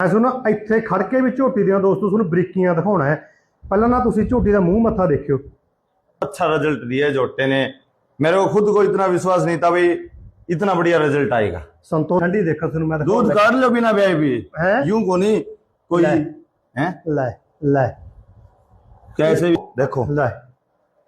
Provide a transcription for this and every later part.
ਐਸੋ ਨਾ ਇੱਥੇ ਖੜ ਕੇ ਵੀ ਝੋਟੀ ਦੀਆਂ ਦੋਸਤੋ ਤੁਹਾਨੂੰ ਬਰੀਕੀਆਂ ਦਿਖਾਉਣਾ ਹੈ ਪਹਿਲਾਂ ਨਾ ਤੁਸੀਂ ਝੋਟੀ ਦਾ ਮੂੰਹ ਮੱਥਾ ਦੇਖਿਓ अच्छा रिजल्ट दिया है जोटे ने मेरे को खुद को इतना विश्वास नहीं था भाई इतना बढ़िया रिजल्ट आएगा ਸੰਤੋਖ ਠੰਡੀ ਦੇਖੋ ਤੁਹਾਨੂੰ ਮੈਂ दूध ਦਿਖਾਉਂਦਾ काट लो बिना ब्याह भी हैं? यूं को नहीं कोई ले। हैं ਲੈ ਲੈ कैसे भी देखो ਲੈ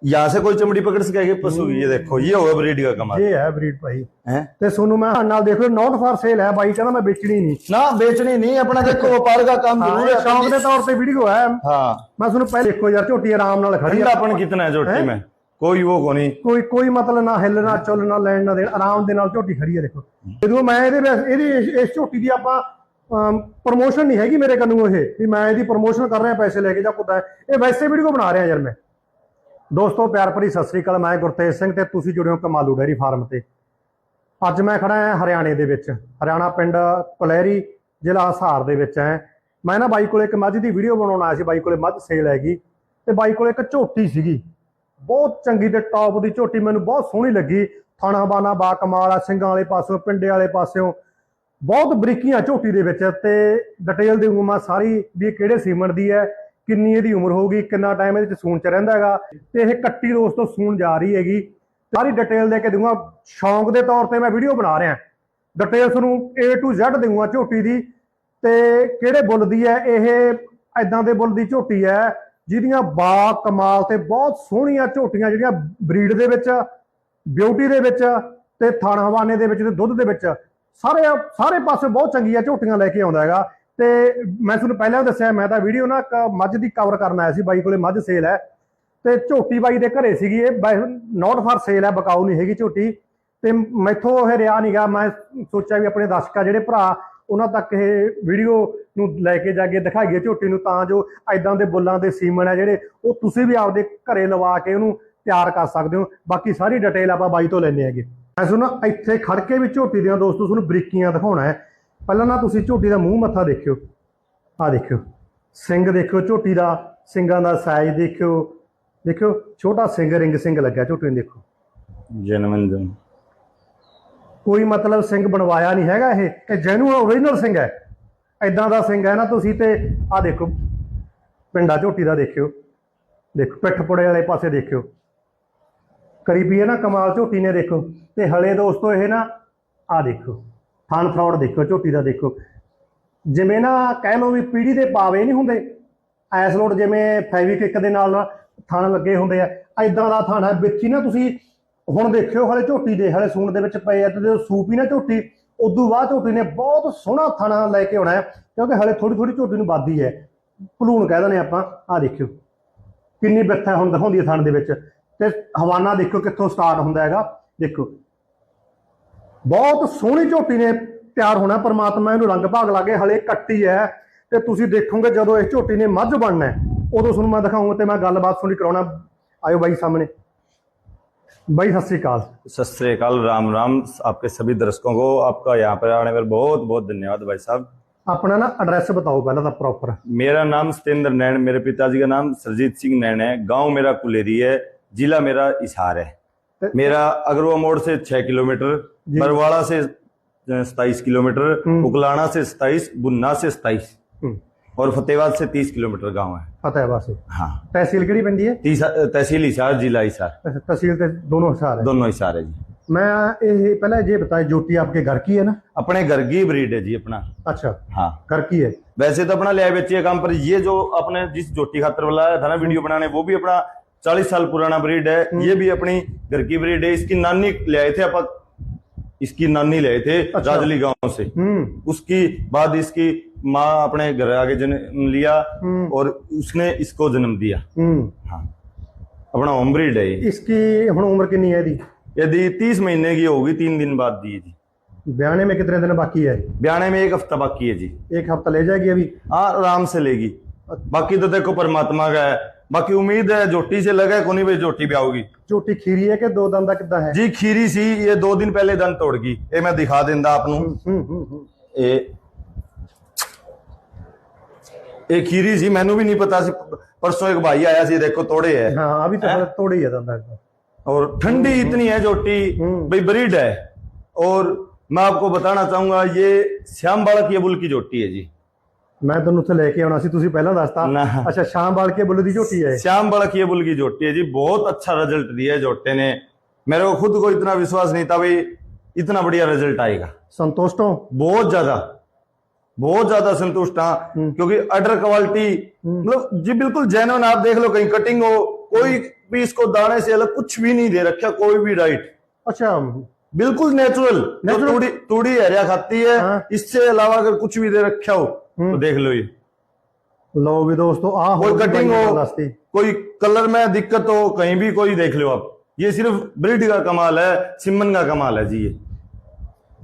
यहाँ से कोई चमड़ी पकड़ सकेगी पशु की ये देखो ये होगा ब्रीड का कमाल ਇਹ ਹੈ ਬਰੀਡ ਭਾਈ हैं ਤੇ ਤੁਹਾਨੂੰ ਮੈਂ ਨਾਲ ਦੇਖ ਲਓ ਨੋਟ ਫਾਰ ਸੇਲ ਹੈ ਬਾਈ ਕਹਿੰਦਾ ਮੈਂ ਵੇਚਣੀ ਨਹੀਂ ना बेचनी नहीं अपना देखो व्यापार का काम ਹਾਂ जरूर ਇਹ है ਸ਼ੌਂਕ ਦੇ ਤੌਰ ਤੇ ਵੀਡੀਓ ਹੈ हाँ ਮੈਂ ਤੁਹਾਨੂੰ ਪਹਿਲੇ ਦੇਖੋ ਯਾਰ ਝੋਟੀ ਆਰਾਮ ਨਾਲ ਖੜੀ ਆ ठंडापन कितना है जोटी हैं? में कोई वो को नहीं ਕੋਈ ਕੋਈ ਮਤਲਬ ਨਾ ਹਿੱਲ ਨਾ ਚੁੱਲ ਨਾ ਲੈਣ ਨਾ ਦੇਣ ਆਰਾਮ ਦੇ ਨਾਲ ਝੋਟੀ ਖੜੀ ਹੈ ਦੇਖੋ ਜਦੋਂ ਮੈਂ ਇਹਦੇ ਵਿੱਚ ਇਹਦੀ ਇਸ- ਇਸ ਝੋਟੀ ਦੀ ਆਪਾਂ ਪ੍ਰੋਮੋਸ਼ਨ ਨਹੀਂ ਹੈਗੀ ਮੇਰੇ ਕੰਨੂ ਇਹ ਵੀ ਮੈਂ ਇਹਦੀ ਪ੍ਰੋਮੋਸ਼ਨ ਕਰ ਰਿਹਾ ਪੈਸੇ ਲੈ ਕੇ ਜਾਂ ਕੁੱਦਾ ਇਹ ਵੈਸੇ ਵੀਡੀਓ ਬਣਾ ਰਿਹਾ ਯਾਰ ਮੈਂ ਦੋਸਤੋ, ਪਿਆਰ ਭਰੀ ਸਤਿ ਸ੍ਰੀ ਅਕਾਲ, ਮੈਂ ਗੁਰਤੇਜ ਸਿੰਘ ਤੇ ਤੁਸੀਂ ਜੁੜੇ ਹੋ ਕਮਾਲੂ ਡੈਰੀ ਫਾਰਮ ਤੇ। ਅੱਜ ਮੈਂ ਖੜਾ ਹਾਂ ਹਰਿਆਣੇ ਦੇ ਵਿੱਚ, ਹਰਿਆਣਾ ਪਿੰਡ ਕੁਲਹਿਰੀ, ਜ਼ਿਲ੍ਹਾ ਹਿਸਾਰ ਦੇ ਵਿੱਚ ਹੈ। ਮੈਂ ਨਾ ਬਾਈ ਕੋਲੇ ਇੱਕ ਮੱਝ ਦੀ ਵੀਡੀਓ ਬਣਾਉਣ ਆਇਆ ਸੀ, ਬਾਈ ਕੋਲੇ ਮੱਝ ਸੇਲ ਹੈਗੀ, ਤੇ ਬਾਈ ਕੋਲੇ ਇੱਕ ਝੋਟੀ ਸੀਗੀ। ਬਹੁਤ ਚੰਗੀ ਤੇ ਟੌਪ ਦੀ ਝੋਟੀ, ਮੈਨੂੰ ਬਹੁਤ ਸੋਹਣੀ ਲੱਗੀ। ਥਾਣਾ ਬਾਨਾ ਬਾ ਕਮਾਲ ਆ, ਸਿੰਘਾਂ ਵਾਲੇ ਪਾਸਿਓਂ ਪਿੰਡੇ ਵਾਲੇ ਪਾਸਿਓਂ ਬਹੁਤ ਬਰੀਕੀਆਂ ਝੋਟੀ ਦੇ ਵਿੱਚ, ਤੇ ਡਿਟੇਲ ਦੀ ਉਮਰ ਸਾਰੀ ਵੀ ਕਿਹੜੇ ਸੀਮਨ ਦੀ ਹੈ ਕਿੰਨੀ ਇਹਦੀ ਉਮਰ ਹੋਊਗੀ, ਕਿੰਨਾ ਟਾਈਮ ਇਹਦੇ ਚ ਸੂਣ ਚ ਰਹਿੰਦਾ ਹੈਗਾ, ਤੇ ਇਹ ਕੱਟੀ ਦੋਸਤੋ ਸੂਣ ਜਾ ਰਹੀ ਹੈਗੀ। ਸਾਰੀ ਡਿਟੇਲ ਦੇ ਕੇ ਦੂੰਗਾ ਸ਼ੌਂਕ ਦੇ ਤੌਰ ਤੇ ਮੈਂ ਵੀਡੀਓ ਬਣਾ ਰਿਹਾ। ਡਿਟੇਲ ਤੁਹਾਨੂੰ A to Z ਦੇਵਾਂਗਾ ਝੋਟੀ ਦੀ। ਤੇ ਕਿਹੜੇ ਬੁੱਲ ਦੀ ਹੈ, ਇਹ ਐਦਾਂ ਦੇ ਬੁੱਲ ਦੀ ਝੋਟੀ ਹੈ, ਜਿਹਦੀਆਂ ਬਾ ਕਮਾਲ ਤੇ ਬਹੁਤ ਸੋਹਣੀਆਂ ਝੋਟੀਆਂ ਜਿਹੜੀਆਂ ਬਰੀਡ ਦੇ ਵਿੱਚ ਬਿਊਟੀ ਦੇ ਵਿੱਚ ਤੇ ਥਣ ਹਵਾਨੇ ਦੇ ਵਿੱਚ ਤੇ ਦੁੱਧ ਦੇ ਵਿੱਚ, ਸਾਰੇ ਸਾਰੇ ਪਾਸੇ ਬਹੁਤ ਚੰਗੀਆਂ ਝੋਟੀਆਂ ਲੈ ਕੇ ਆਉਂਦਾ ਹੈਗਾ। ਤੇ ਮੈਂ ਤੁਹਾਨੂੰ ਪਹਿਲਾਂ ਵੀ ਦੱਸਿਆ, ਮੈਂ ਤਾਂ ਵੀਡੀਓ ਨਾ ਇੱਕ ਮੱਝ ਦੀ ਕਵਰ ਕਰਨ ਆਇਆ ਸੀ, ਬਾਈ ਕੋਲੇ ਮੱਝ ਸੇਲ ਹੈ। ਤੇ ਝੋਟੀ ਬਾਈ ਦੇ ਘਰੇ ਸੀਗੀ ਇਹ ਨੋਟ ਫਾਰ ਸੇਲ ਹੈ, ਬਕਾਊ ਨਹੀਂ ਹੈਗੀ ਝੋਟੀ। ਤੇ ਮੈਥੋਂ ਇਹ ਰਿਆ ਨਹੀਂਗਾ ਮੈਂ ਸੋਚਿਆ ਵੀ ਆਪਣੇ ਦਰਸ਼ਕਾਂ ਜਿਹੜੇ ਭਰਾ, ਉਹਨਾਂ ਤੱਕ ਇਹ ਵੀਡੀਓ ਨੂੰ ਲੈ ਕੇ ਜਾ ਕੇ ਦਿਖਾਈਏ ਝੋਟੀ ਨੂੰ, ਤਾਂ ਜੋ ਐਦਾਂ ਦੇ ਬੁੱਲਾਂ ਦੇ ਸੀਮਨ ਹੈ ਜਿਹੜੇ, ਉਹ ਤੁਸੀਂ ਵੀ ਆਪਦੇ ਘਰੇ ਲਵਾ ਕੇ ਉਹਨੂੰ ਤਿਆਰ ਕਰ ਸਕਦੇ ਹੋ। ਬਾਕੀ ਸਾਰੀ ਡਿਟੇਲ ਆਪਾਂ ਬਾਈ ਤੋਂ ਲੈਣੇ ਹੈਗੇ। ਮੈਂ ਸੁਣਾ ਇੱਥੇ ਖੜ ਕੇ ਵੀ ਝੋਟੀ ਦੀਆਂ ਦੋਸਤੋ, ਤੁਹਾਨੂੰ ਬਰੀਕੀਆਂ ਦਿਖਾਉਣਾ ਹੈ। ਪਹਿਲਾਂ ਨਾ ਤੁਸੀਂ ਝੋਟੀ ਦਾ ਮੂੰਹ ਮੱਥਾ ਦੇਖਿਓ। ਆ ਦੇਖਿਓ। ਸਿੰਘ ਦੇਖਿਓ ਝੋਟੀ ਦਾ ਸਿੰਘਾਂ ਦਾ ਸਾਈਜ਼ ਦੇਖਿਓ। ਦੇਖਿਓ ਛੋਟਾ ਸਿੰਘ ਰਿੰਗ ਸਿੰਘ ਲੱਗਿਆ ਝੋਟੀ ਨੂੰ ਦੇਖੋ। ਜਨਮਨ ਜਨ। ਕੋਈ ਮਤਲਬ ਸਿੰਘ ਬਣਵਾਇਆ ਨਹੀਂ ਹੈਗਾ ਇਹ। ਇਹ ਜੈਨੂਅਲ ਓਰੀਜਨਲ ਸਿੰਘ ਹੈ। ਐਦਾਂ ਦਾ ਸਿੰਘ ਹੈ ਨਾ ਤੁਸੀਂ ਤੇ ਆ ਦੇਖੋ। ਪਿੰਡਾ ਝੋਟੀ ਦਾ ਦੇਖਿਓ। ਦੇਖੋ ਪਿੱਠ ਪੁੜੇ ਵਾਲੇ ਪਾਸੇ ਦੇਖਿਓ। ਕਰੀ ਹੈ ਨਾ ਕਮਾਲ ਝੋਟੀ ਨੇ ਦੇਖੋ। ਤੇ ਹਲੇ ਦੋਸਤੋ ਇਹ ਨਾ ਆ ਦੇਖੋ। ਥਣ ਫਰੌੜ ਦੇਖੋ, ਝੋਟੀ ਦਾ ਦੇਖੋ। ਜਿਵੇਂ ਨਾ ਕਹਿ ਲਓ ਵੀ ਪੀੜੀ ਦੇ ਪਾਵੇ ਨਹੀਂ ਹੁੰਦੇ, ਐਸ ਲੋਡ ਜਿਵੇਂ ਫੈਵਿਕ ਦੇ ਨਾਲ ਨਾ ਥਣ ਲੱਗੇ ਹੁੰਦੇ ਆ ਐਦਾਂ ਦਾ ਥਣ ਹੈ ਵਿੱਚ ਹੀ ਨਾ ਤੁਸੀਂ ਹੁਣ ਦੇਖਿਓ, ਹਲੇ ਝੋਟੀ ਦੇ, ਹਲੇ ਸੂਣ ਦੇ ਵਿੱਚ ਪਏ ਆ, ਤੇ ਜਦੋਂ ਸੂਪ ਹੀ ਨਾ ਝੋਟੀ, ਉਦੋਂ ਬਾਅਦ ਝੋਟੀ ਨੇ ਬਹੁਤ ਸੋਹਣਾ ਥਣਾ ਲੈ ਕੇ ਆਉਣਾ ਹੈ, ਕਿਉਂਕਿ ਹਲੇ ਥੋੜੀ ਥੋੜੀ ਝੋਟੀ ਨੂੰ ਵੱਧਦੀ ਹੈ। ਭਲੂਣ ਕਹਿ ਦਿੰਦੇ ਆਪਾਂ ਆ ਦੇਖਿਓ, ਕਿੰਨੀ ਬਿੱਥ ਹੈ ਹੁਣ ਦਿਖਾਉਂਦੀ ਹੈ ਥਣ ਦੇ ਵਿੱਚ। ਤੇ ਹਵਾਨਾ ਦੇਖੋ ਕਿੱਥੋਂ ਸਟਾਰਟ ਹੁੰਦਾ ਹੈਗਾ, ਦੇਖੋ। ਬਹੁਤ ਸੋਹਣੀ ਝੋਟੀ ਨੇ ਤਿਆਰ ਹੋਣਾ ਪਰਮਾਤਮਾ ਇਹਨੂੰ ਰੰਗ ਭਾਗ ਲਾਗੇ ਹਲੇ ਕੱਟੀ ਹੈ ਤੇ ਤੁਸੀਂ ਦੇਖੋਗੇ ਜਦੋਂ ਇਸ ਝੋਟੀ ਨੇ ਮੱਝ ਬਣਨਾ ਹੈ ਉਦੋਂ ਤੁਹਾਨੂੰ ਮੈਂ ਦਿਖਾਉਂਗਾ ਤੇ ਮੈਂ ਗੱਲਬਾਤ ਸੁਣੀ ਕਰਾਉਣਾ ਆਇਓ ਬਾਈ ਸਾਹਮਣੇ ਬਾਈ ਸਤਿ ਸ੍ਰੀ ਅਕਾਲ सत श्रीकाल राम राम आपके सभी दर्शकों को आपका यहाँ पर आने पर बहुत बहुत धन्यवाद भाई साहब ਆਪਣਾ ਨਾ ਐਡਰੈਸ ਬਤਾਓ ਪਹਿਲਾਂ ਤਾਂ ਪ੍ਰੋਪਰ मेरा नाम सत्येंद्र नैन मेरे पिताजी का नाम सरजीत सिंह नैन है गांव मेरा कुलेरी है जिला मेरा इसहार है मेरा अगरवा मोड़ से छह किलोमीटर जी। बरवाड़ा से सताईस किलोमीटर हम्म। उकलाना से सताईस बुन्ना से सताईस ਹੂੰ और फतेहबाद से तीस किलोमीटर गांव है ਫਤਿਹ ਵਾਸੇ हाँ ਤਹਿਸੀਲ ਕਿਹੜੀ ਪੈਂਦੀ ਹੈ तीस तहसील हिसार जिला हिसार अच्छा, तहसील के दोनों हिसार है दोनों हिसार है जी मैं ये पहले ये बताए जोटी आपके घर की है ना अपने घर की ब्रीड है जी अपना अच्छा हाँ घर की है वैसे तो अपना लिया बेचिए काम पर ये जो अपने जिस जोटी खातर वाला था ना वीडियो बनाने वो भी अपना चालीस साल पुराना ब्रीड है ये भी अपनी घर की ब्रीड है इसकी नानी ले आए थे अपन इसकी नानी ले आए थे अच्छा। राजली गांव से उसकी बाद इसकी माँ अपने घर आगे जन्म लिया और उसने इसको जन्म दिया हाँ अपना होम ब्रीड है इसकी हम उम्र कितनी है दी यदि तीस महीने की होगी तीन दिन बाद दी जी ब्याने में कितने दिन बाकी है ब्याने में एक हफ्ता बाकी है जी एक हफ्ता ले जाएगी अभी हाँ आराम से लेगी बाकी तो देखो परमात्मा का है बाकी उम्मीद है जोटी से लगा है कोनी भाई जोटी भी आओगी ਝੋਟੀ ਖੀਰੀ ਹੈ ਕਿ ਦੋ ਦੰਦ ਦਾ ਕਿੱਦਾਂ ਹੈ जी खीरी सी ये दो दिन पहले दन तोड़ गई ये मैं दिखा देंदा आप ਹੂੰ ਹੂੰ ਹੂੰ ये ये खीरी सी मैनू भी नहीं पता सी परसों एक भाई आया सी देखो तोड़े है हाँ अभी तो थोड़ा तोड़ी है दंद इसका। और ठंडी इतनी है जोटी हम्म। भाई ब्रीड है और मैं आपको बताना चाहूंगा ये श्याम बालक ये बुल की जोटी है जी ਮੈਂ ਤੁਹਾਨੂੰ ਉੱਥੇ ਲੈ ਕੇ ਆਉਣਾ ਸੀ ਤੁਸੀਂ ਪਹਿਲਾਂ ਦੱਸਤਾ ਨਾ। ਅੱਛਾ ਸ਼ਾਮ ਵਾਲ ਕੇ ਬੁੱਲ ਦੀ ਝੋਟੀ ਹੈ श्याम बड़क ये बुल की जोटी है जी बहुत अच्छा रिजल्ट दिया है जोटे ने मेरे को खुद को इतना विश्वास नहीं था भाई इतना बढ़िया रिजल्ट आएगा ਸੰਤੁਸ਼ਟ ਹੋ बहुत ज्यादा बहुत ज्यादा संतुष्ट हाँ क्योंकि अडर क्वालिटी मतलब जी बिल्कुल जेन्युइन आप देख लो कहीं कटिंग हो कोई भी इसको दाने से अलग कुछ भी नहीं दे रखा कोई भी डाइट ਅੱਛਾ बिल्कुल नेचुरल जो Natural? तूड़ी तूड़ी हरिया खाती है हाँ। इससे अलावा अगर कुछ भी दे रखा हो तो देख लो ये ਲਓ ਵੀ ਦੋਸਤੋ ਆਹ कोई ਹੋਰ ਵੀ कटिंग ਬਾਈ ਨੇ हो ਦੱਸਤੀ कोई कलर में दिक्कत हो कहीं भी कोई देख लो आप ये सिर्फ ब्रिड का कमाल है सिमन का कमाल है जी ये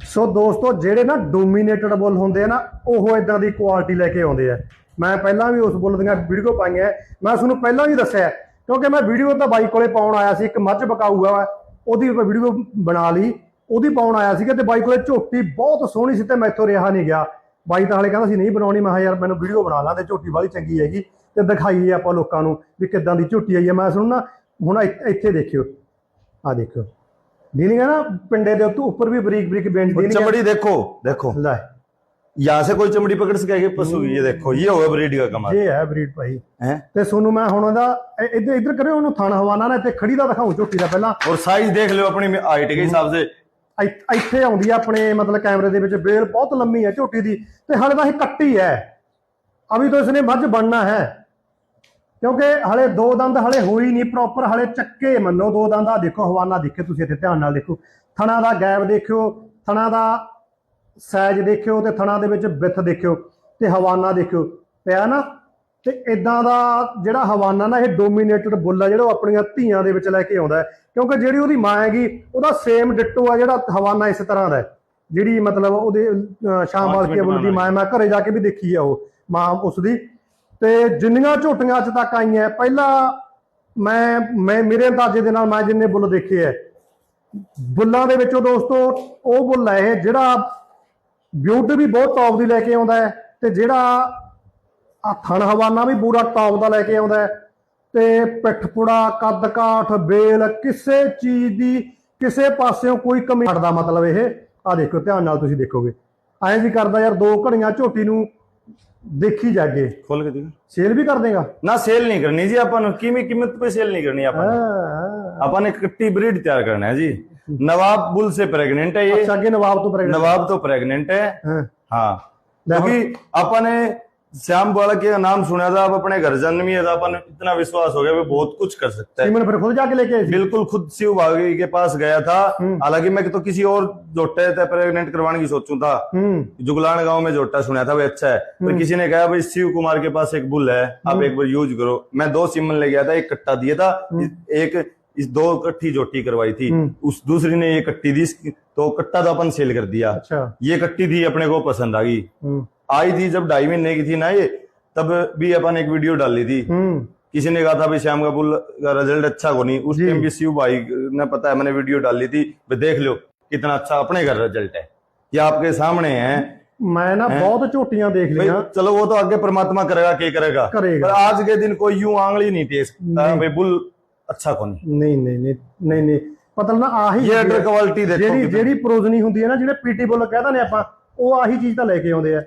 ਸੋ ਦੋਸਤੋ ਜਿਹੜੇ ਨਾ ਡੋਮੀਨੇਟਡ ਬੁੱਲ ਹੁੰਦੇ ਆ ਨਾ ਉਹ ਇਦਾਂ ਦੀ ਕੁਆਲਿਟੀ ਲੈ ਕੇ ਆਉਂਦੇ ਆ ਮੈਂ ਪਹਿਲਾਂ ਵੀ ਉਸ ਬੁੱਲ ਦੀਆਂ ਵੀਡੀਓ ਪਾਈਆਂ ਮੈਂ ਤੁਹਾਨੂੰ ਪਹਿਲਾਂ ਵੀ ਦੱਸਿਆ ਕਿਉਂਕਿ ਮੈਂ ਵੀਡੀਓ ਤਾਂ ਬਾਈ ਕੋਲੇ ਪਾਉਣ ਆਇਆ ਸੀ ਇੱਕ ਮੱਝ ਬਕਾਊਗਾ ਵਾ ਉਹਦੀ ਵੀਡੀਓ ਬਣਾ ਲਈ ਉਹਦੀ ਪਾਉਣ ਆਇਆ ਸੀਗਾ ਤੇ ਬਾਈ ਕੋਲੇ ਝੋਟੀ ਬਹੁਤ ਸੋਹਣੀ ਸੀ ਤੇ ਮੈਥੋਂ ਰਿਹਾ ਨਹੀਂ ਗਿਆ ਬਾਈ ਤਾਂ ਹਲੇ ਕਹਿੰਦਾ ਸੀ ਨਹੀਂ ਬਣਾਉਣੀ ਮੈਂ ਯਾਰ ਮੈਨੂੰ ਵੀਡੀਓ ਬਣਾ ਲਾਂ ਤੇ ਝੋਟੀ ਵਾਲੀ ਚੰਗੀ ਹੈਗੀ ਤੇ ਦਿਖਾਈਏ ਆਪਾਂ ਲੋਕਾਂ ਨੂੰ ਵੀ ਕਿੱਦਾਂ ਦੀ ਝੋਟੀ ਆਈ ਹੈ। ਮੈਂ ਸੁਣ ਨਾ ਹੁਣ ਇੱਥੇ ਦੇਖਿਓ। ਆ ਦੇਖਿਓ। ਡੀਲਿੰਗ ਨਾ ਪਿੰਡੇ ਦੇ ਉੱਤੇ ਉੱਪਰ ਵੀ ਬਰੀਕ ਬਰੀਕ ਬੈਂਡ ਦੀ ਚਮੜੀ ਦੇਖੋ ਦੇਖੋ। ਲੈ। ਯਾ ਸੇ ਕੋਈ ਚਮੜੀ ਪਕੜ ਸਕੇ ਪਸ਼ੂ ਇਹ ਦੇਖੋ ਇਹ ਹੋਵੇ ਬਰੀਡ ਦਾ ਕਮਾਲ ਇਹ ਹੈ ਬਰੀਡ ਭਾਈ। ਤੇ ਸੋਨੂੰ ਮੈਂ ਹੁਣ ਉਹਦਾ ਇੱਧਰ ਇੱਧਰ ਕਰਿਓ ਉਹਨੂੰ ਥਣ ਹਵਾਨਾ ਨਾ ਇੱਥੇ ਖੜੀ ਦਾ ਦਿਖਾਉ ਝੋਟੀ ਦਾ ਪਹਿਲਾਂ। ਔਰ ਸਾਈਜ਼ ਦੇਖ ਲਿਓ ਆਪਣੀ ਹਾਈਟ ਦੇ ਹਿਸਾਬ ਸੇ ਇ- ਇੱਥੇ ਆਉਂਦੀ ਆ ਆਪਣੇ ਮਤਲਬ ਕੈਮਰੇ ਦੇ ਵਿੱਚ ਬੇਲ ਬਹੁਤ ਲੰਮੀ ਹੈ, ਝੋਟੀ ਦੀ ਤੇ ਹਾਲੇ ਤਾਂ ਇਹ ਕੱਟੀ ਹੈ। ਅਭੀ ਤੋਂ ਇਸਨੇ ਮੱਝ ਬਣਨਾ ਹੈ। ਕਿਉਂਕਿ ਹਲੇ ਦੋ ਦੰਦ ਹਲੇ ਹੋਈ ਨਹੀਂ ਪ੍ਰੋਪਰ ਹਲੇ ਚੱਕੇ ਮੰਨੋ ਦੋ ਦੰਦ। ਆ ਦੇਖੋ, ਹਵਾਨਾ ਦੇਖੇ ਤੁਸੀਂ ਇੱਥੇ, ਧਿਆਨ ਨਾਲ ਦੇਖੋ। ਥਣਾ ਦਾ ਗੈਪ ਦੇਖਿਓ, ਥਣਾ ਦਾ ਸਾਈਜ਼ ਦੇਖਿਓ ਤੇ ਥਣਾ ਦੇ ਵਿੱਚ ਵਿੱਥ ਦੇਖਿਓ ਤੇ ਹਵਾਨਾ ਦੇਖਿਓ। ਪਿਆ ਨਾ? ਤੇ ਇਦਾਂ ਦਾ ਜਿਹੜਾ ਹਵਾਨਾ ਨਾ ਇਹ ਡੋਮੀਨੇਟਡ ਬੁੱਲ ਆ ਜਿਹੜਾ ਉਹ ਆਪਣੀਆਂ ਧੀਆਂ ਦੇ ਵਿੱਚ ਲੈ ਕੇ ਆਉਂਦਾ ਕਿਉਂਕਿ ਜਿਹੜੀ ਉਹਦੀ ਮਾਂ ਹੈਗੀ ਉਹਦਾ ਸੇਮ ਡਿੱਟੋ ਆ ਜਿਹੜਾ ਹਵਾਨਾ ਇਸ ਤਰ੍ਹਾਂ ਦਾ ਜਿਹੜੀ ਮਤਲਬ ਉਹਦੇ ਸ਼ਾਮ ਵਾਲ ਕੇ ਬੁੱਲ ਦੀ ਮਾਂ ਮੈਂ ਘਰੇ ਜਾ ਕੇ ਵੀ ਦੇਖੀ ਆ ਉਹ ਮਾਂ ਉਸ ਦੀ ਤੇ ਜਿੰਨੀਆਂ ਝੋਟੀਆਂ ਅੱਜ ਤੱਕ ਆਈਆਂ ਪਹਿਲਾਂ ਮੈਂ ਮੈਂ ਮੇਰੇ ਅੰਦਾਜ਼ੇ ਦੇ ਨਾਲ ਮੈਂ ਜਿੰਨੇ ਬੁੱਲ ਦੇਖੇ ਐ ਬੁੱਲਾਂ ਦੇ ਵਿੱਚੋਂ ਦੋਸਤੋ ਉਹ ਬੁੱਲ ਹੈ ਇਹ ਜਿਹੜਾ ਬਿਊਟੀ ਵੀ ਬਹੁਤ ਟੌਪ ਦੀ ਲੈ ਕੇ ਆਉਂਦਾ ਹੈ ਤੇ ਜਿਹੜਾ ਆ ਥਣ ਹਵਾਨਾ ਵੀ ਪੂਰਾ ਟੌਪ ਦਾ ਲੈ ਕੇ ਆਉਂਦਾ ਹੈ ਤੇ ਪਿੱਠਪੁੜਾ ਕੱਦ ਕਾਠ ਬੇਲ ਕਿਸੇ ਚੀਜ਼ ਦੀ ਕਿਸੇ ਪਾਸਿਓਂ ਕੋਈ ਕਮੀ ਹਟਦਾ ਮਤਲਬ ਇਹ ਆ ਦੇਖੋ ਧਿਆਨ ਨਾਲ ਤੁਸੀਂ ਦੇਖੋਗੇ ਐਂ ਜੀ ਕਰਦਾ ਯਾਰ ਦੋ ਘੜੀਆਂ ਝੋਟੀ ਨੂੰ ਦੇਖੀ ਜਾਗੇ खोल के देखो ਸੇਲ ਵੀ ਕਰ ਦੇਗਾ ना सेल नहीं करनी जी अपन कीमी कीमत पे सेल नहीं करनी अपन अपन एक कट्टी ब्रीड तैयार करना है जी नवाब बुल से प्रेग्नेंट है ये ਅੱਛਾ ਅੱਗੇ ਨਵਾਬ ਤੋਂ ਪ੍ਰੈਗਨੈਂਟ नवाब तो प्रेग्नेंट है ਹਾਂ हाँ देखो। क्योंकि अपन ने श्याम बालक के नाम सुना था आप अपने घर जन्म ही था तो अपन इतना विश्वास हो गया भी बहुत कुछ कर सकता है। फिर खुद जाके लेके बिल्कुल खुद शिव भागी के पास गया था। हम्म। हालाँकि मैं तो किसी और जोटे थे प्रेगनेंट करवाने की सोचू था। हम्म। जुगलान गाँव में जोटा सुना था वो अच्छा है। पर हम्म। किसी ने कहा भाई शिव कुमार के पास एक बुल है आप एक बार यूज़ करो। मैं दो सिमन ले गया था एक कट्टा दिया था एक इस दो कट्टी जोटी करवाई थी। उस दूसरी ने ये कट्टी दी तो कट्टा तो अपन सेल कर दिया। अच्छा। ये कट्टी थी अपने को पसंद आ गई। आई थी जब ढाई महीने की थी ना ये तब भी अपन एक वीडियो डाली थी ਹੂੰ किसी ने कहा था भाई श्याम का बुल का रिजल्ट अच्छा को नहीं उस जी। टाइम भी शिव भाई ने पता है मैंने वीडियो डाली थी भाई देख लो कितना अच्छा अपने घर रिजल्ट है ये आपके सामने है ਮੈਂ ਨਾ ਬਹੁਤ ਝੋਟੀਆਂ ਦੇਖ भाई ਲਈਆਂ चलो वो तो आगे परमात्मा करेगा क्या करेगा करेगा। पर आज के दिन कोई यूं आंगली नहीं टेक सकता नहीं। भाई बुल अच्छा को नहीं ਨਹੀਂ ਨਹੀਂ ਨਹੀਂ ਨਹੀਂ ਨਹੀਂ ਮਤਲਬ ਨਾ ਆਹੀ ये ਚੀਜ਼ अडर ਹੈ। क्वालिटी देखो ਜਿਹੜੀ कितनी- ਜਿਹੜੀ ਪ੍ਰੋਜਨੀ ਹੁੰਦੀ ਹੈ ਨਾ ਜਿਹੜੇ ਪੀਟੀ ਬੁੱਲ ਕਹਿੰਦਾ ਨੇ ਆਪਾਂ ਉਹ ਆਹੀ ਚੀਜ਼ ਤਾਂ ਲੈ ਕੇ ਆਉਂਦੇ ਆ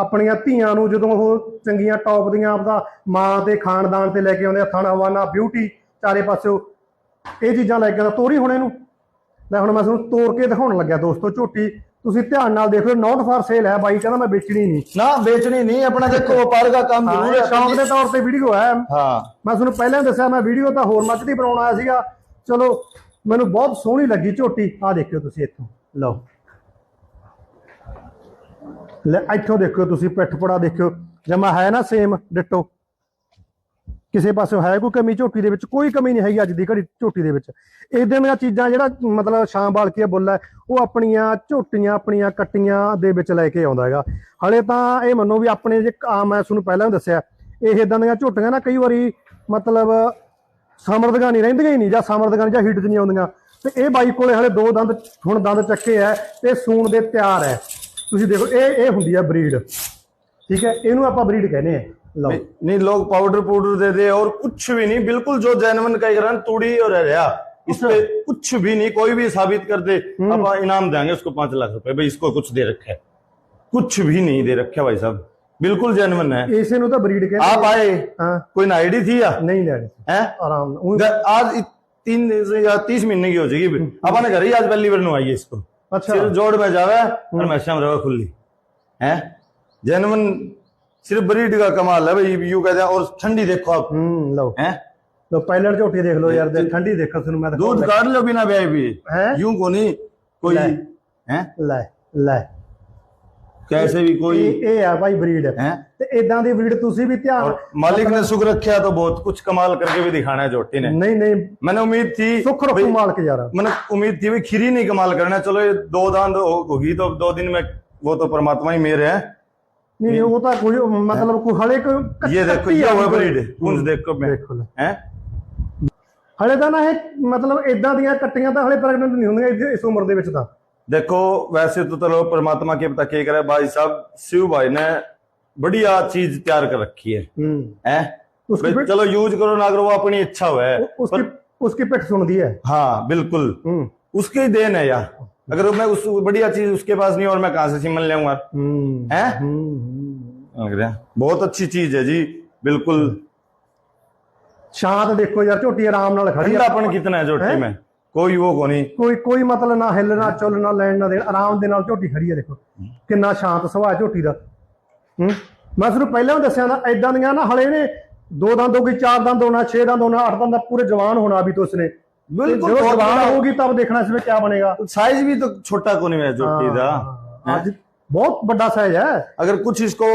ਆਪਣੀਆਂ ਧੀਆਂ ਨੂੰ ਜਦੋਂ ਉਹ ਚੰਗੀਆਂ ਟੌਪ ਦੀਆਂ ਆਪਦਾ ਮਾਂ ਤੇ ਖਾਨਦਾਨ ਤੇ ਲੈ ਕੇ ਆਉਂਦੇ ਆ ਹਵਾਨਾ ਬਿਊਟੀ ਚਾਰੇ ਪਾਸਿਓ ਇਹ ਚੀਜ਼ਾਂ ਲੈ ਕੇ ਤਾਂ ਤੋਰੀ ਹੁਣ ਇਹਨੂੰ। ਲੈ ਹੁਣ ਮੈਂ ਤੁਹਾਨੂੰ ਤੋੜ ਕੇ ਦਿਖਾਉਣ ਲੱਗਿਆ ਦੋਸਤੋ ਝੋਟੀ। ਤੁਸੀਂ ਧਿਆਨ ਨਾਲ ਦੇਖੋ ਨੋਟ ਫਾਰ ਸੇਲ ਹੈ ਬਾਈ ਕਹਿੰਦਾ ਮੈਂ ਵੇਚਣੀ ਨਹੀਂ। ਨਾ ਵੇਚਣੀ ਨਹੀਂ ਆਪਣਾ ਦੇਖੋ ਵਪਾਰ ਦਾ ਕੰਮ ਜ਼ਰੂਰ ਹੈ ਸ਼ੌਂਕ ਦੇ ਤੌਰ ਤੇ ਵੀਡੀਓ ਹੈ। ਹਾਂ। ਮੈਂ ਤੁਹਾਨੂੰ ਪਹਿਲਾਂ ਦੱਸਿਆ ਮੈਂ ਵੀਡੀਓ ਤਾਂ ਹੋਰ ਮੱਚ ਦੀ ਬਣਾਉਣ ਆਇਆ ਸੀਗਾ। ਚਲੋ ਮੈਨੂੰ ਬਹੁਤ ਸੋਹਣੀ ਲੱਗੀ ਝੋਟੀ। ਆ ਦੇਖਿਓ ਤੁਸੀਂ ਇੱਥੋਂ। ਲਓ। ਲੈ, ਇੱਥੋਂ ਦੇਖਿਓ ਤੁਸੀਂ, ਪਿੱਠ ਪੜਾ ਦੇਖਿਓ। ਜਮਾ ਹੈ ਨਾ ਸੇਮ ਡਿਟੋ। ਕਿਸੇ ਪਾਸੇ ਹੈ ਕੋਈ ਕਮੀ ਝੋਟੀ ਦੇ ਵਿੱਚ? ਕੋਈ ਕਮੀ ਨਹੀਂ ਹੈਗੀ ਅੱਜ ਦੀ ਘੜੀ ਝੋਟੀ ਦੇ ਵਿੱਚ। ਇਦਾਂ ਦੀਆਂ ਚੀਜ਼ਾਂ ਜਿਹੜਾ, ਮਤਲਬ ਸ਼ਾਮ ਬਾਲ ਕੇ ਬੁੱਲ ਹੈ, ਉਹ ਆਪਣੀਆਂ ਝੋਟੀਆਂ, ਆਪਣੀਆਂ ਕੱਟੀਆਂ ਦੇ ਵਿੱਚ ਲੈ ਕੇ ਆਉਂਦਾ ਹੈਗਾ। ਹਲੇ ਤਾਂ ਇਹ ਮੰਨੋ ਵੀ ਆਪਣੇ ਜੇ ਆਮ ਹੈ ਤੁਹਾਨੂੰ ਪਹਿਲਾਂ ਵੀ ਦੱਸਿਆ, ਇਹ ਇਦਾਂ ਦੀਆਂ ਝੋਟੀਆਂ ਨਾ ਕਈ ਵਾਰੀ ਮਤਲਬ ਸਮਰਦਗਾਂ ਨਹੀਂ ਰਹਿੰਦੀਆਂ ਹੀ ਨਹੀਂ, ਜਾਂ ਸਮਰਦਗਾਂ ਜਾਂ ਹੀਟ 'ਚ ਨਹੀਂ ਆਉਂਦੀਆਂ। ਤੇ ਇਹ ਬਾਈ ਕੋਲੇ ਹਲੇ ਦੋ ਦੰਦ, ਹੁਣ ਦੰਦ ਚੱਕੇ ਐ ਤੇ ਸੂਣ ਦੇ ਤਿਆਰ ਐ ਤੁਸੀਂ ਦੇਖੋ ਇਹ ਇਹ ਹੁੰਦੀ ਆ ਬਰੀਡ ਠੀਕ ਹੈ ਇਹਨੂੰ ਆਪਾਂ ਬਰੀਡ ਕਹਿੰਦੇ ਆ ਲਓ नहीं, नहीं लोग पाउडर पाउडर दे दे और कुछ भी नहीं बिल्कुल जो जैनवन का एक रन तूड़ी और रहा इस पे कुछ भी नहीं कोई भी साबित कर दे हम्म। अब इनाम देंगे उसको पांच लाख रुपए भाई इसको कुछ दे रखा है कुछ भी नहीं दे रखा भाई साहब बिल्कुल जेनवन है ਇਸੇ ਨੂੰ ਤਾਂ ਬਰੀਡ ਕਹਿੰਦੇ आप आए ਹਾਂ कोई ना आईडी थी या ਨਹੀਂ ਲੈਣੀ है ਆਰਾਮ ਨਾਲ ਊਂ- आज इ- तीन या तीस महीने की हो जाएगी अपने घर ही आज पहली बार आई है इसको ਅੱਛਾ सिर्फ जोड़ में जावे और महशा में रवे खुली है जेनवन सिर्फ ब्रीड का कमाल है भाई यू कहते हैं और ठंडी देखो आप लो हैं लो पायलट झोटी देख लो यार ठंडी देखो सुन मैं दूध काट लो बिना ब्याह भी यूं को नहीं कोई है लाए लाए कैसे भी कोई ਇਹ ਇਹ ਆ ਭਾਈ ਬਰੀਡ है ਤੇ ਇਦਾਂ ਦੀ ਬਰੀਡ ਤੁਸੀਂ ਵੀ ਧਿਆਨ और मालिक ने सुख रखा तो बहुत कुछ कमाल करके भी दिखाना है जोटी ने ਨਹੀਂ ਨਹੀਂ मैंने उम्मीद थी ਸੁੱਖ ਰੱਖੋ ਮਾਲਕ ਯਾਰ मैंने उम्मीद थी भाई खीरी नहीं कमाल करना चलो ये दो दांत हो- होगी तो दो दिन में वो तो परमात्मा ही मेरे है ਨਹੀਂ ਨਹੀਂ, ਉਹ ਤਾਂ ਕੋਈ ਮਤਲਬ ਕੋਈ ਹਲੇ ਕੋਈ ਕੱਟ- ये देखो ਕੱਟੀ ये ਆ हुआ ਕੋਈ। ब्रीड कुंज देखो मैं ਦੇਖੋ ਲੈ है ਹਲੇ ਤਾਂ ਨਾ ਇਹ ਮਤਲਬ ਇਦਾਂ ਦੀਆਂ ਕੱਟੀਆਂ ਤਾਂ ਹਲੇ ਪ੍ਰੈਗਨੈਂਟ ਨਹੀਂ ਹੁੰਦੀਆਂ ਇਸ- ਇਸ ਉਮਰ ਦੇ ਵਿੱਚ ਤਾਂ देखो वैसे तो चलो परमात्मा के पता क्या करे भाई साहब शिव भाई ने बढ़िया चीज तैयार कर रखी है ਹੂੰ हैं उसकी भाई पिठ- चलो यूज करो ना करो वो अपनी इच्छा हुआ है उसकी उसकी पिठ सुनती है हाँ बिल्कुल हम्म उसकी ही देन है यार अगर मैं उस बढ़िया चीज उसके पास नहीं और मैं कहां से सिमन ले हम्म हैं हम्म। लग रहा है बहुत अच्छी चीज है जी बिल्कुल ਸ਼ਾਂਤ ਦੇਖੋ ਯਾਰ ਝੋਟੀ ਆਰਾਮ ਨਾਲ ਖੜੀ ਆ ठंडापन कितना है जोटी में कोई वो को नहीं ਕੋਈ ਕੋਈ ਮਤਲਬ ਨਾ ਹਿੱਲ ਨਾ ਚੁੱਲ ਨਾ ਲੈਣ ਨਾ ਦੇਣ ਆਰਾਮ ਦੇ ਨਾਲ ਝੋਟੀ ਖੜੀ ਆ ਦੇਖੋ ਕਿੰਨਾ ਸ਼ਾਂਤ ਸੁਭਾਅ ਝੋਟੀ ਦਾ ਹੂੰ ਮੈਂ ਤੁਹਾਨੂੰ ਪਹਿਲਾਂ ਵੀ ਦੱਸਿਆ ਨਾ ਐਦਾਂ ਦੀਆਂ ਨਾ ਹਲੇ ਨੇ ਦੋ ਦੰਦ ਹੋ ਗਈ ਚਾਰ ਦੰਦ ਹੋਣਾ ਛੇ ਦੰਦ ਹੋਣਾ ਅੱਠ ਦੰਦ ਪੂਰੇ ਜਵਾਨ ਹੋਣਾ ਵੀ ਤੁਸਨੇ बिल्कुल ਜਦੋਂ बहुत ਜਵਾਨ बड़ा- ਹੋਗੀ ਤਬ ਦੇਖਣਾ ਇਸ ਵਿੱਚ ਕੀ ਬਣੇਗਾ साइज भी तो छोटा को नहीं है जोटी का ਹਾਂ, ਅੱਜ ਬਹੁਤ ਵੱਡਾ ਸਾਈਜ਼ ਹੈ अगर कुछ इसको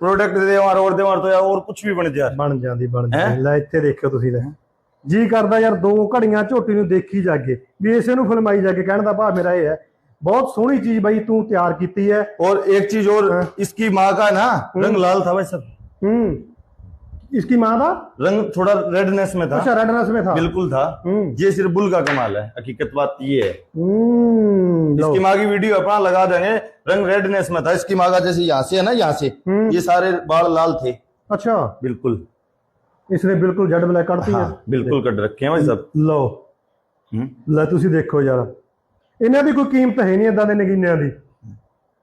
प्रोडक्ट दे और और दे और तो यार और कुछ भी बन जाए ਬਣ ਜਾਂਦੀ ਬਣ ਹੈਂ? ਜਾਂਦੀ ਲੈ ਇੱਥੇ ਦੇਖਿਓ ਤੁਸੀਂ ਲੈ ਜੀ ਕਰਦਾ ਯਾਰ ਦੋ ਘੜੀਆਂ ਝੋਟੀ ਨੂੰ ਦੇਖੀ ਜਾਗੇ ਵੀ ਇਸੇ ਨੂੰ ਫਿਲਮਾਈ ਜਾਗੇ ਕਹਿਣ ਦਾ ਭਾਵ ਮੇਰਾ ਇਹ ਹੈ ਬਹੁਤ ਸੋਹਣੀ ਚੀਜ਼ ਬਾਈ ਤੂੰ ਤਿਆਰ ਕੀਤੀ ਹੈ और एक चीज और इसकी माँ का ना रंग लाल था भाई सब ਹੂੰ इसकी माँ था रंग थोड़ा रेडनेस में था अच्छा रेडनेस में था बिल्कुल था हम्म ये सिर्फ बुल का कमाल है हकीकत बात ये है हम्म, लो। इसकी माँ की वीडियो अपना लगा देंगे रंग रेडनेस में था इसकी माँ का जैसे यहाँ से है ना यहाँ से हम्म। ये सारे बाल लाल थे अच्छा बिल्कुल ਇਸਨੇ ਬਿਲਕੁਲ ਜੜ ਬਲੈਕ ਕੱਢਤੀ ਹੈ। ਬਿਲਕੁਲ ਕੱਢ ਰੱਖਿਆ ਭਾਈ ਸਾਹਿਬ ਲਓ। ਲੈ ਤੁਸੀਂ ਦੇਖੋ ਯਾਰ। ਇਹਨਾਂ ਦੀ ਕੋਈ ਕੀਮਤ ਹੈ ਨਹੀਂ ਇਦਾਂ ਦੇ ਨਗੀਨਿਆਂ ਦੀ।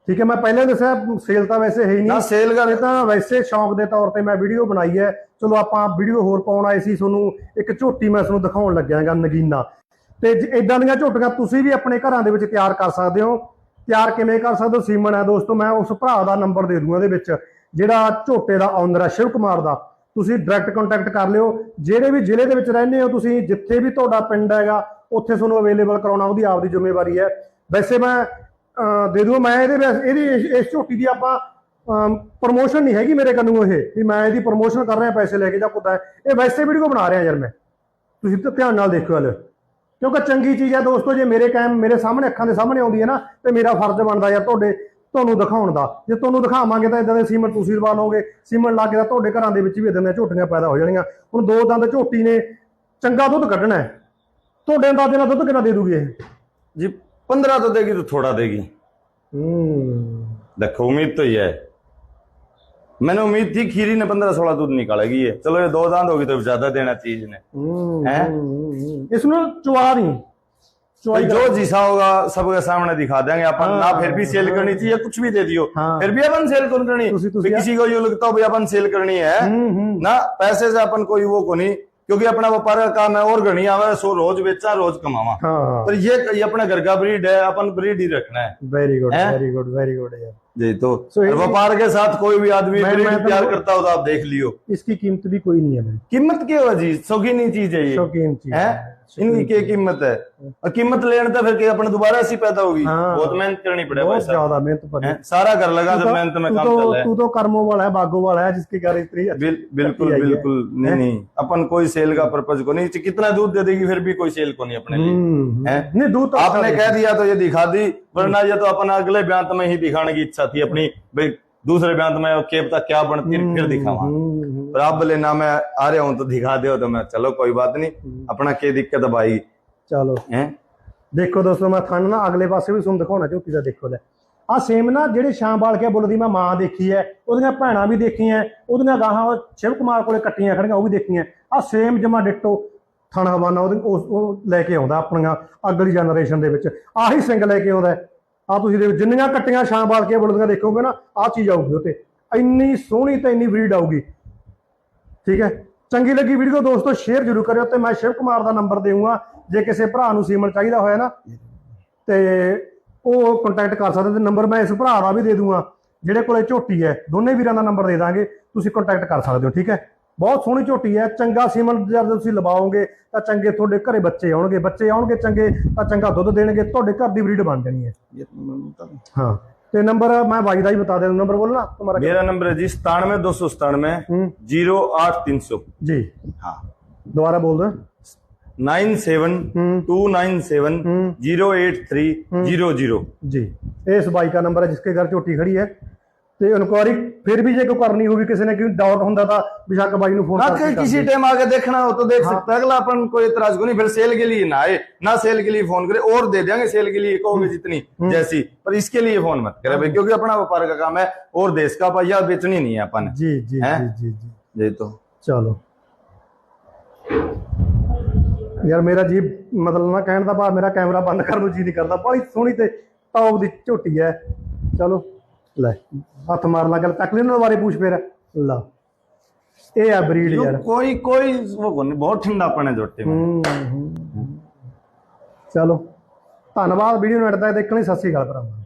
ਠੀਕ ਹੈ ਮੈਂ ਪਹਿਲਾਂ ਦੱਸਿਆ ਸੇਲ ਤਾਂ ਵੈਸੇ ਹੈ ਹੀ ਨਹੀਂ। ਨਾ ਸੇਲ ਕਰ ਤਾਂ ਵੈਸੇ ਸ਼ੌਂਕ ਦੇ ਤੌਰ ਤੇ ਮੈਂ ਵੀਡੀਓ ਬਣਾਈ ਹੈ। ਚਲੋ ਆਪਾਂ ਵੀਡੀਓ ਹੋਰ ਪਾਉਣ ਆਏ ਸੀ ਤੁਹਾਨੂੰ ਇੱਕ ਝੋਟੀ ਮੈਂ ਤੁਹਾਨੂੰ ਦਿਖਾਉਣ ਲੱਗਿਆਗਾ ਨਗੀਨਾ। ਤੇ ਇਦਾਂ ਦੀਆਂ ਝੋਟੀਆਂ ਤੁਸੀਂ ਵੀ ਆਪਣੇ ਘਰਾਂ ਦੇ ਵਿੱਚ ਤਿਆਰ ਕਰ ਸਕਦੇ ਹੋ। ਤਿਆਰ ਕਿਵੇਂ ਕਰ ਸਕਦੇ ਹੋ? ਸੀਮਨ ਹੈ ਦੋਸਤੋ ਮੈਂ ਉਸ ਭਰਾ ਦਾ ਨੰਬਰ ਦੇ ਦੂੰਗਾ ਇਹਦੇ ਵਿੱਚ ਜਿਹੜਾ ਝੋਟੇ ਦਾ ਆਨਰ ਹੈ ਸ਼ਿਵ ਕੁਮਾਰ ਦਾ। ਤੁਸੀਂ ਡਾਇਰੈਕਟ ਕੰਟੈਕਟ ਕਰ ਲਿਓ। ਜਿਹੜੇ ਵੀ ਜ਼ਿਲ੍ਹੇ ਦੇ ਵਿੱਚ ਰਹਿੰਦੇ ਹੋ ਤੁਸੀਂ, ਜਿੱਥੇ ਵੀ ਤੁਹਾਡਾ ਪਿੰਡ ਹੈਗਾ, ਉੱਥੇ ਤੁਹਾਨੂੰ ਅਵੇਲੇਬਲ ਕਰਾਉਣਾ ਉਹਦੀ ਆਪਦੀ ਜ਼ਿੰਮੇਵਾਰੀ ਹੈ। ਵੈਸੇ ਮੈਂ ਦੇ ਦੂੰ ਮੈਂ ਇਹਦੇ ਇਹਦੀ ਇਸ- ਝੋਟੀ ਦੀ ਆਪਾਂ ਪ੍ਰੋਮੋਸ਼ਨ ਨਹੀਂ ਹੈਗੀ ਮੇਰੇ ਕੰਨੂ ਇਹ, ਵੀ ਮੈਂ ਇਹਦੀ ਪ੍ਰੋਮੋਸ਼ਨ ਕਰ ਰਿਹਾ, ਪੈਸੇ ਲੈ ਕੇ ਜਾਂ ਕੁੱਦਾ ਇਹ ਵੈਸੇ ਵੀਡੀਓ ਬਣਾ ਰਿਹਾ ਯਾਰ ਮੈਂ। ਤੁਸੀਂ ਤਾਂ ਧਿਆਨ ਨਾਲ ਦੇਖਿਓ ਹਲੇ। ਕਿਉਂਕਿ ਚੰਗੀ ਚੀਜ਼ ਹੈ ਦੋਸਤੋ, ਜੇ ਮੇਰੇ ਕੈਮ ਮੇਰੇ ਸਾਹਮਣੇ ਅੱਖਾਂ ਦੇ ਸਾਹਮਣੇ ਆਉਂਦੀ ਹੈ ਨਾ, ਤੇ ਮੇਰਾ ਫਰਜ਼ ਬਣਦਾ ਯਾਰ ਤੁਹਾਡੇ ਤੁਹਾਨੂੰ ਦਿਖਾਉਣ ਦਾ ਜੇ ਤੁਹਾਨੂੰ ਦਿਖਾਵਾਂਗੇ ਤਾਂ ਇਦਾਂ ਦੇ ਸੀਮਨ ਤੁਸੀਂ ਲਵਾ ਲਓਗੇ ਸੀਮਨ ਲਾ ਕੇ ਤਾਂ ਤੁਹਾਡੇ ਘਰਾਂ ਦੇ ਵਿੱਚ ਵੀ ਇਦਾਂ ਦੀਆਂ ਝੋਟੀਆਂ ਪੈਦਾ ਹੋ ਜਾਣਗੀਆਂ ਹੁਣ ਦੋ ਦੰਦ ਝੋਟੀ ਨੇ ਚੰਗਾ ਦੁੱਧ ਕੱਢਣਾ ਹੈ ਤੁਹਾਡੇ ਅੰਦਾਜ਼ੇ ਨਾਲ ਦੁੱਧ ਕਿੰਨਾ ਦੇ ਦੂਗੀ ਇਹ जी पंद्रह तो देगी तो थोड़ा देगी ਹੂੰ देखो उम्मीद तो ये है मैंने उम्मीद थी खीरी ने पंद्रह सोलह दूध निकालेगी ये चलो ये दो दांत होगी तो ज्यादा देना चीज ने ਹੂੰ ਹੈਂ? ਹੂੰ। ਇਸ ਨੂੰ ਚਵਾ ਨਹੀਂ ਚਵਾਈ भाई जो जैसा होगा सबके सामने दिखा देंगे अपन ना फिर भी सेल करनी चाहिए कुछ भी दे दियो फिर भी अपन सेल कौन करनी किसी को ये लगता हो भाई अपन सेल करनी है ना पैसे से अपन कोई वो को नहीं क्योंकि अपना व्यापार का काम है और घनी आवे सो रोज बेचा रोज कमावा हाँ। पर ये, ये अपना घर का ब्रीड है अपन ब्रीड ही रखना है very good very good very good यार जी तो So और ये- व्यापार के साथ कोई भी आदमी मैं- ब्रीड मैं तो- प्यार करता हो तो आप देख लियो इसकी कीमत भी कोई नहीं है भाई कीमत क्या हो जी शौकीनी चीज है ये शौकीन चीज है इनकी क्या कीमत है और कीमत लेने तो फिर क्या अपने दोबारा ऐसी पैदा होगी हाँ। बहुत मेहनत करनी पड़े भाई बहुत साहब ज्यादा मेहनत पर हैं? सारा घर लगा तू जब तो- मेहनत में तू काम तो चल रहा है तू तो कर्मों वाला है बागों वाला है जिसके घर इतनी अच्छी- बिल, बिल्कुल आई है। बिल्कुल नहीं नहीं अपन कोई सेल का पर्पज को नहीं कितना दूध दे देगी फिर भी कोई सेल को नहीं अपने लिए हम्म, हैं? नहीं दूध तो आपने अच्छा कह दिया तो ये दिखा दी वरना ये तो अपन अगले बयान में ही दिखाने की इच्छा थी अपनी भाई दूसरे बयान में के पता क्या बनती है, फिर दिखावा हम्म, हम्म, पर आप बोले ना मैं आ रहा हूँ तो दिखा दो तो मैं चलो कोई बात नहीं अपना क्या दिक्कत है भाई ਚਲੋ हैं ਦੇਖੋ ਦੋਸਤੋ ਮੈਂ ਥਣ ਨਾ ਅਗਲੇ ਪਾਸੇ ਵੀ ਤੁਹਾਨੂੰ ਦਿਖਾਉਣਾ ਝੋਟੀ ਦਾ ਦੇਖੋ ਲੈ ਆ ਸੇਮ ਨਾ ਜਿਹੜੇ ਸ਼ਾਮ ਬਾਲ ਕੇ ਬੁੱਲ ਦੀ ਮੈਂ ਮਾਂ ਦੇਖੀ ਹੈ ਉਹਦੀਆਂ ਭੈਣਾਂ ਵੀ ਦੇਖੀਆਂ ਉਹਦੀਆਂ ਗਾਹਾਂ ਉਹ ਸ਼ਿਵ ਕੁਮਾਰ ਕੋਲੇ ਕੱਟੀਆਂ ਖੜੀਆਂ ਉਹ ਵੀ ਦੇਖੀਆਂ ਆ ਸੇਮ ਜਮਾ ਡਿੱਟੋ ਥਾਣਾ ਹਵਾਨਾ ਉਹ ਲੈ ਕੇ ਆਉਂਦਾ ਆਪਣੀਆਂ ਅਗਲੀ ਜਨਰੇਸ਼ਨ ਦੇ ਵਿੱਚ। ਆਹੀ ਸਿੰਘ ਲੈ ਕੇ ਆਉਂਦਾ ਆ ਤੁਸੀਂ ਦੇ ਜਿੰਨੀਆਂ ਕੱਟੀਆਂ ਛਾਂ ਬਾਲ ਕੇ ਬੁੱਲ ਦੇਖੋਗੇ ਨਾ ਆ ਚੀਜ਼ ਆਊਗੀ ਉਤੇ। ਇੰਨੀ ਸੋਹਣੀ ਤੇ ਇੰਨੀ ਬਰੀਡ ਆਊਗੀ। ਠੀਕ ਹੈ? ਚੰਗੀ ਲੱਗੀ ਵੀਡੀਓ ਦੋਸਤੋ ਸ਼ੇਅਰ ਜ਼ਰੂਰ ਕਰਿਓ ਤੇ ਮੈਂ ਸ਼ਿਵ ਕੁਮਾਰ ਦਾ ਨੰਬਰ ਦੇਵਾਂਗਾ ਜੇ ਕਿਸੇ ਭਰਾ ਨੂੰ ਸੀਮਨ ਚਾਹੀਦਾ ਹੋਇਆ ਨਾ, ਤੇ ਉਹ ਕੰਟੈਕਟ ਕਰ ਸਕਦੇ ਤੇ ਨੰਬਰ ਮੈਂ ਇਸ ਭਰਾ ਦਾ ਵੀ ਦੇ ਦੂੰਗਾ। ਜਿਹੜੇ ਕੋਲੇ ਝੋਟੀ ਹੈ, ਦੋਨੇ ਵੀਰਾਂ ਦਾ ਨੰਬਰ ਦੇ ਦਾਂਗੇ। ਤੁਸੀਂ ਕੰਟੈਕਟ ਕਰ ਸਕਦੇ ਹੋ, ਠੀਕ ਹੈ? ਬਹੁਤ ਸੋਹਣੀ ਝੋਟੀ ਹੈ ਚੰਗਾ ਸੀਮਨ ਜਦ ਤੁਸੀਂ ਲਵਾਓਗੇ ਤਾਂ ਚੰਗੇ ਤੁਹਾਡੇ ਘਰੇ ਬੱਚੇ ਆਉਣਗੇ ਬੱਚੇ ਆਉਣਗੇ ਚੰਗੇ ਤਾਂ ਚੰਗਾ ਦੁੱਧ ਦੇਣਗੇ ਤੁਹਾਡੇ ਘਰ ਦੀ ਬਰੀਡ ਬਣ ਜਾਣੀ ਹੈ ये तो मैं बता दूं। ਹਾਂ ਤੇ ਨੰਬਰ ਮੈਂ ਬਾਈ ਦਾ ਹੀ ਬਤਾ ਦੇ ਨੰਬਰ ਬੋਲਣਾ ਤੁਹਾਡਾ मेरा नंबर है जी सतानवे दो सौ सतानवे हम्म। जीरो आठ तीन सौ ਜੀ हाँ ਦੁਬਾਰਾ ਬੋਲ ਦੋ nine seven hmm. Two nine seven hmm. Zero eight three zero zero ਜੀ ਇਹ इस बाई का नंबर है जिसके घर ਝੋਟੀ ਖੜੀ ਹੈ ਤੇ ਇਨਕੁਆਰੀ ਫਿਰ ਵੀ ਜੇ ਕੋਈ ਕਰਨੀ ਹੋਵੇ ਕਿਸੇ ਨੇ ਕੋਈ ਡਾਊਟ ਹੁੰਦਾ ਤਾਂ ਬਿਸ਼ੱਕ ਬਾਈ ਨੂੰ ਫੋਨ हाँ ਕਰਕੇ कहीं कर किसी दे। टाइम आके देखना हो तो देख हाँ। सकता है अगला अपन कोई इतराज को नहीं फिर सेल के लिए ना आए ना सेल के लिए फोन करे और दे देंगे सेल के लिए कहोगे जितनी जैसी पर इसके लिए फोन मत करे भाई क्योंकि अपना व्यापार का काम है और देश का पहिया बेचनी नहीं है अपन ਜੀ ਜੀ हैं? ਜੀ ਜੀ ਜੀ ये तो ਚਲੋ ਯਾਰ ਮੇਰਾ ਜੀ ਮਤਲਬ ਨਾ ਕਹਿਣ ਦਾ ਭਾਵ ਮੇਰਾ ਕੈਮਰਾ ਬੰਦ ਕਰਨ ਨੂੰ ਜੀ ਨਹੀਂ ਕਰਦਾ ਬੜੀ ਸੋਹਣੀ ਤੇ ਟੌਪ ਦੀ ਝੋਟੀ ਹੈ ਚਲੋ ਲੈ। ਹੱਥ ਮਾਰ ਲਾ ਗੱਲ ਤੱਕ ਲੈ ਉਹਨਾਂ ਬਾਰੇ ਪੁੱਛ ਫੇਰ। ਲਾ। ਇਹ ਆ ਬਰੀਡ ਯਾਰ। ਕੋਈ ਕੋਈ ਉਹ ਬਹੁਤ ਠੰਡਾ ਪਣੇ ਜੋਟੇ ਚਲੋ ਧੰਨਵਾਦ ਵੀਡੀਓ ਨੂੰ ਐਡ ਤੱਕ ਦੇਖਣ ਲਈ ਸਤਿ ਸ੍ਰੀ ਅਕਾਲ ਭਰਾਵਾਂ।